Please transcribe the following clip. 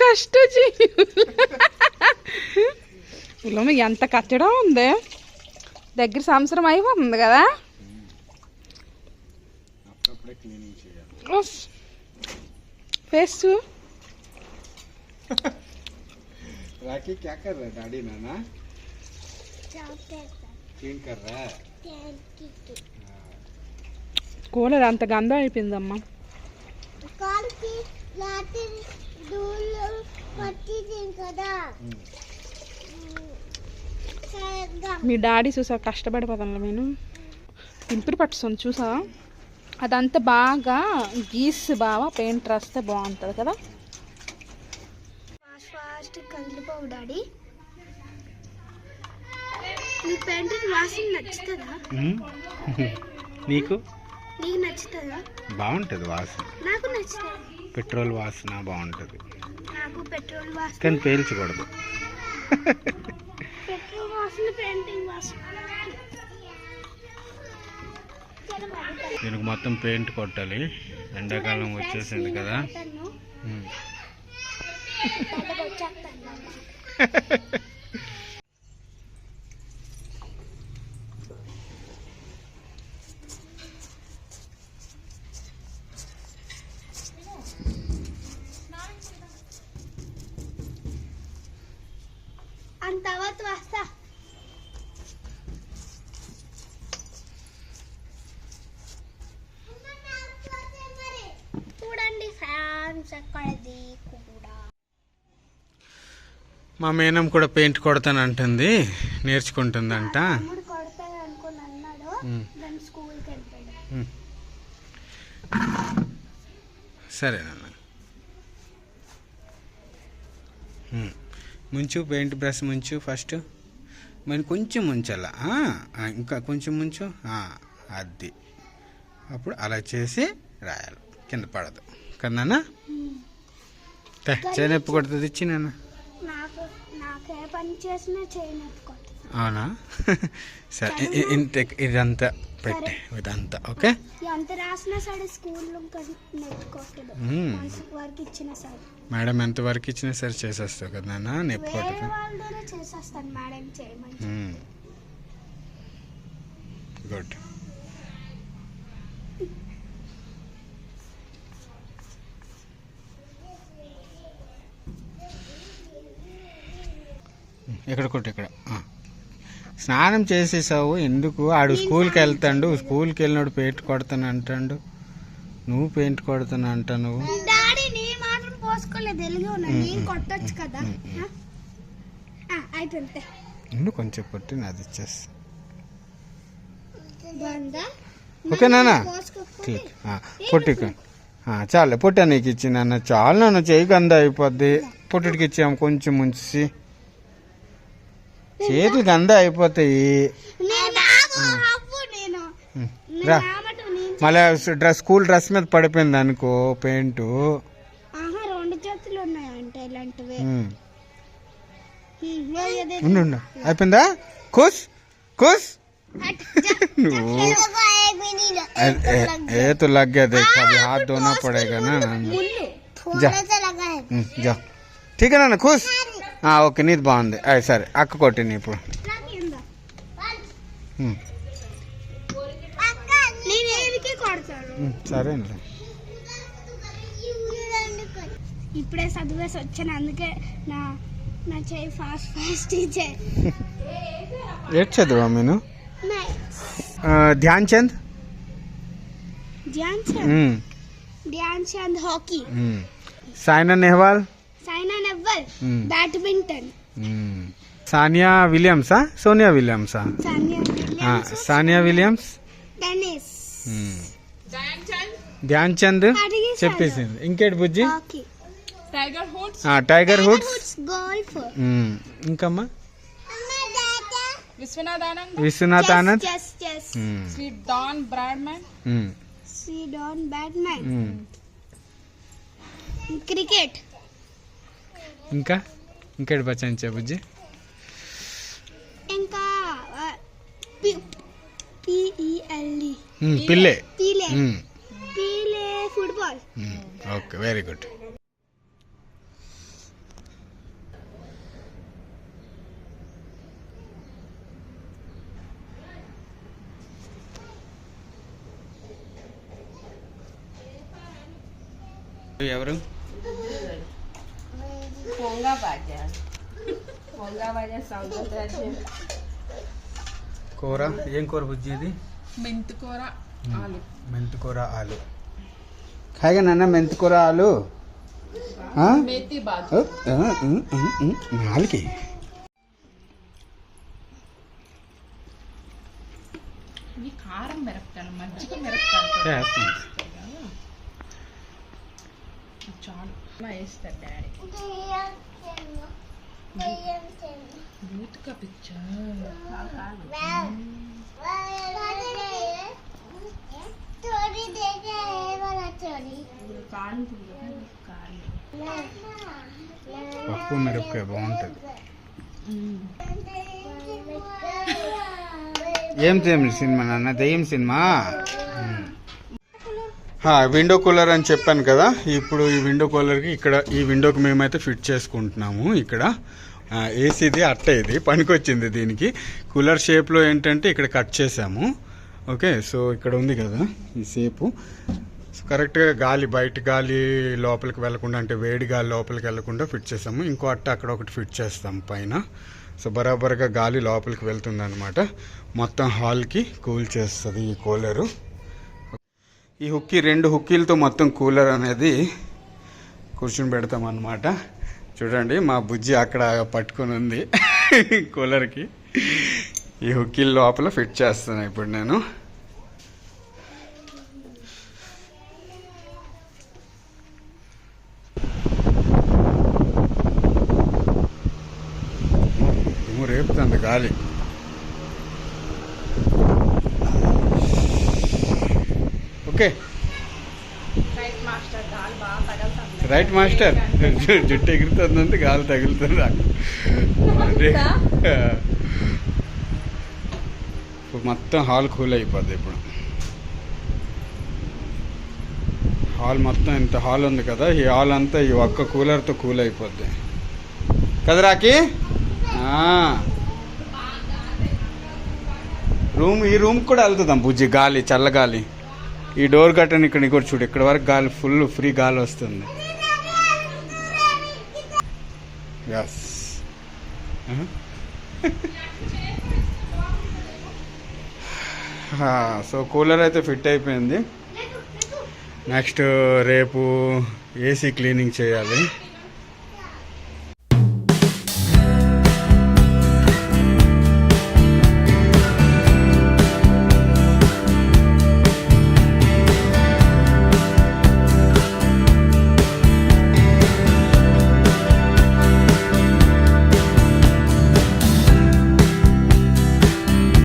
కష్టజీవి ఇలా ఎంత కట్టడం ఉంది దగ్గర సంవత్సరం అయిపోతుంది కదా అప్పుడప్పుడే క్లీనింగ్ చేయాలి ఉస్. ఫేస్ చూ राखी क्या कर रहा है डैडी नाना क्लीन कर रहा है కూలర్ అంత గంధం అయిపోయిందమ్మా మీ డాడీ చూసా కష్టపడిపోతాను నేను. ఇంపురు పట్టుతుంది చూసా అదంతా బాగా గీస్ బాగా పెయింట్ రాస్తే బాగుంటుంది కదా. ఫాస్ట్ ఫాస్ట్ కదిలిపోవు డాడీ. నీ పెయింటింగ్ వాసన నచ్చుతుందా? నీకు? నీకు నచ్చుతుందా? బాగుంటుంది వాసన నాకు నచ్చుతుంది. పెట్రోల్ వాసన బాగుంటుంది. కానీ పేల్చకూడదు. దీనికి మొత్తం పెయింట్ కొట్టాలి. ఎండాకాలం వచ్చేసింది కదా. తను ఉమ్. బయటకు అంత తర్వాత వస్తా చూడండి ఫ్యాన్స్ ఎక్కడది కూడా. మా మేనం కూడా పెయింట్ కొడతానంటుంది నేర్చుకుంటుందంట. తమ్ముడు ముంచు పెయింట్ బ్రష్ ముంచు ఫస్ట్ మరి కొంచెం ముంచాల? ఇంకా కొంచెం ముంచు? అది. అప్పుడు అలా చేసి రాయాలి. కింద పడదు. కదా నాన్న తే, చేనొప్పి కొడుతుంది ఇచ్చి నాన్న. నాకు పని చేసినా చేయనట్టుకోవద్దు అవునా? సరే ఇంత ఇదంతా పెట్టే ఇదంతా ఓకే? మేడం ఎంత వరకు ఇచ్చినా సరే చేసేస్తావు కదా నాన్న నొప్పి వేరే కొట్టదు వాళ్ళతోనే చేసేస్తాను మేడం చేయమని గుడ్. ఇక్కడ కొట్టు ఇక్కడ. ఆ. స్నానం చేసేసావు ఎందుకు? ఆడు స్కూల్కి వెళ్తాడు స్కూల్కి వెళ్ళినోడు పెయింట్ కొడతాను అంటాడు. నువ్వు పెయింట్ కొడతాను అంట నువ్వు డాడీ నీ కొంచెం నాది ఇచ్చేస్తా. ఓకే నాన్న ఠీక్ పొట్టిక చాలే పొట్టా నీకు ఇచ్చి నాన్న చాలు నాన్న చేయకందా అయిపోద్ది. పొట్టికి ఇచ్చాము కొంచెం ముంచి చేతులు గంద అయిపోతాయి నేను ఆగు, ఆపు నేను ఉమ్, నేను రా రామటు నేను మళ్ళీ డ్రెస్ స్కూల్ డ్రెస్ మీద పడిపోయింది అనుకో పెయింట్ ఆహా రెండు చేతులు ఉన్నాయి అంటే ఇలాంటివి ఉమ్, ఉమ్, ఓ, అదే. ఉండు ఉండు అయిపోయిందా కుస్ కుస్ हट, जा, నువ్వు जा, एक मिनट ए- ए- ए तो लग गया देख अभी हाथ धोना पड़ेगा ना मुन्नु जा। थोड़ा सा लगा है ఉమ్, జా ठीक है నాన్న కుస్ ఓకే నీది బాగుంది. అయ్ సరే అక్క కొట్టిని ఇప్పుడు. సరేనండి ఇప్పుడే చదివేసి వచ్చాను అందుకే నా నా చేయి ఫాస్ట్ ఫాస్ట్ ఇచ్చే. ఏడ్ చదువా నేను Dhyan Chand? Dhyan Chand? Dhyan Chand hockey. Saina Nehwal? Saina um, badminton. Sania విలియమ్సా సోనియా విలియమ్సా సానియా విలియమ్స్ టెన్నిస్. ధ్యాన్ చంద్. చెప్పేసింది ఇంకేటి బుజ్జి హాకీ టైగర్ హుడ్స్ ఆ, టైగర్ హుడ్స్ గోల్ఫ్ ఉమ్, ఇంకమ్మా Viswanath Anand Don Bradman. Cricket ఇంకా? ఇంకటి బచ్చాయించా బుజ్జి? ఇంకా పిల్లే. Okay very good. ఎవరు? పొంగా బాజా పొంగా బాజా సౌందర్య కూర? ఏం కూర బుజ్జి ఇది? మెంతి కూర ఆలు. మెంతికూర ఆలు. కాగా నాన్న ఆలు? మేతి బాజు. ఓ, ఆ, ఉమ్, ఉమ్, ఉమ్, నాలుగు. కారం మిరపకాయలు మజ్జిగ మిరపకాయలు చాలు అమ్మ వేస్తారు డాడీ బూత్కా పప్పు మిరపకాయ బాగుంటుంది ఏం చేయండి సినిమా నాన్న దయ్యం సినిమా విండో కూలర్ అని చెప్పాను కదా. ఇప్పుడు ఈ విండో కూలర్కి ఇక్కడ ఈ విండోకి మేమైతే ఫిట్ చేసుకుంటున్నాము ఇక్కడ. ఏసీది అట్ట ఇది పనికొచ్చింది దీనికి. కూలర్ షేప్లో ఏంటంటే ఇక్కడ కట్ చేసాము ఓకే సో ఇక్కడ ఉంది కదా ఈ షేపు సో కరెక్ట్గా గాలి బయట గాలి లోపలికి వెళ్ళకుండా అంటే వేడి గాలి లోపలికి వెళ్ళకుండా ఫిట్ చేసాము ఇంకో అట్ట అక్కడ ఒకటి ఫిట్ చేస్తాం పైన. సో బరాబర్గా గాలి లోపలికి వెళ్తుంది మొత్తం హాల్కి కూల్ చేస్తుంది ఈ కూలరు ఈ హుక్కీ రెండు హుక్కీలతో మొత్తం కూలర్ అనేది కూర్చుని పెడతాం అన్నమాట చూడండి మా బుజ్జి అక్కడ పట్టుకొని ఉంది కూలర్కి. ఈ హుక్కీల లోపల ఫిట్ చేస్తాను ఇప్పుడు నేను. రేపుతుంది గాలి. ఓకే. రైట్ మాస్టర్ జుట్టు ఎగురుతుందంటే గాలి తగులుతుంది. ఇప్పుడు మొత్తం హాల్ కూల్ అయిపోద్ది ఇప్పుడు. హాల్ మొత్తం ఇంత హాల్ ఉంది కదా ఈ హాల్ అంతా ఈ ఒక్క కూలర్తో కూల్ అయిపోద్ది. కదా రాకి రూమ్ ఈ రూమ్ కూడా వెళ్తుందాం బుజ్జి గాలి చల్లగాలి ఈ డోర్ కట్టని ఇక్కడ కూడా చూడు. ఇక్కడ వరకు గాలి ఫుల్ ఫ్రీ గాలి వస్తుంది. ఎస్ సో కూలర్ అయితే ఫిట్ అయిపోయింది. నెక్స్ట్ రేపు ఏసీ క్లీనింగ్ చేయాలి.